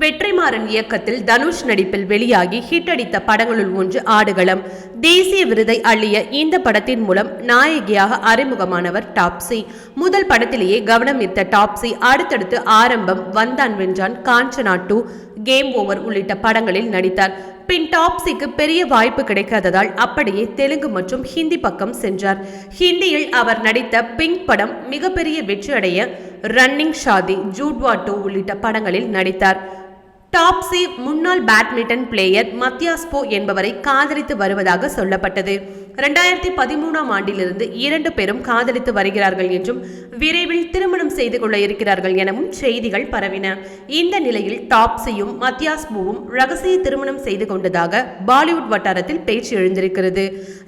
வெற்றிமாறன் இயக்கத்தில் தனுஷ் நடிப்பில் வெளியாகி ஹிட் அடித்த படங்களுள் ஒன்று ஆடுகளம். தேசிய விருதை அள்ளிய இந்த படத்தின் மூலம் நாயகியாக அறிமுகமானவர் டாப்ஸி. முதல் படத்திலேயே கவனம் ஈர்த்த டாப்ஸி. அடுத்தடுத்து ஆரம்பம் வந்தான் வென்றான் காஞ்சனா டூ. கேம் ஓவர் உள்ளிட்ட படங்களில் நடித்தார். பின் டாப்ஸிக்கு பெரிய வாய்ப்பு கிடைக்காததால் அப்படியே தெலுங்கு மற்றும் ஹிந்தி பக்கம் சென்றார். ஹிந்தியில் அவர் நடித்த பிங்க் படம் மிகப்பெரிய வெற்றியடைய ரன்னிங் ஷாதி ஜூட்வா டூ உள்ளிட்ட படங்களில் நடித்தார். டாப்ஸி முன்னாள் பேட்மிண்டன் பிளேயர் மத்தியாஸ்போ என்பவரை காதலித்து வருவதாக சொல்லப்பட்டது. இரண்டாயிரத்தி பதிமூணாம் ஆண்டிலிருந்து இரண்டு பேரும் காதலித்து வருகிறார்கள் என்றும் விரைவில் திருமணம் செய்து கொள்ள இருக்கிறார்கள் எனவும் செய்திகள் பரவின. இந்த நிலையில் டாப்ஸியும் மத்தியாஸ்போவும் ரகசிய திருமணம் செய்து கொண்டதாக பாலிவுட் வட்டாரத்தில் பேச்சு எழுந்திருக்கிறது.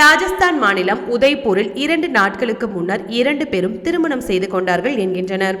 ராஜஸ்தான் மாநிலம் உதய்பூரில் இரண்டு நாட்களுக்கு முன்னர் இரண்டு பேரும் திருமணம் செய்து கொண்டார்கள் என்கின்றனர்.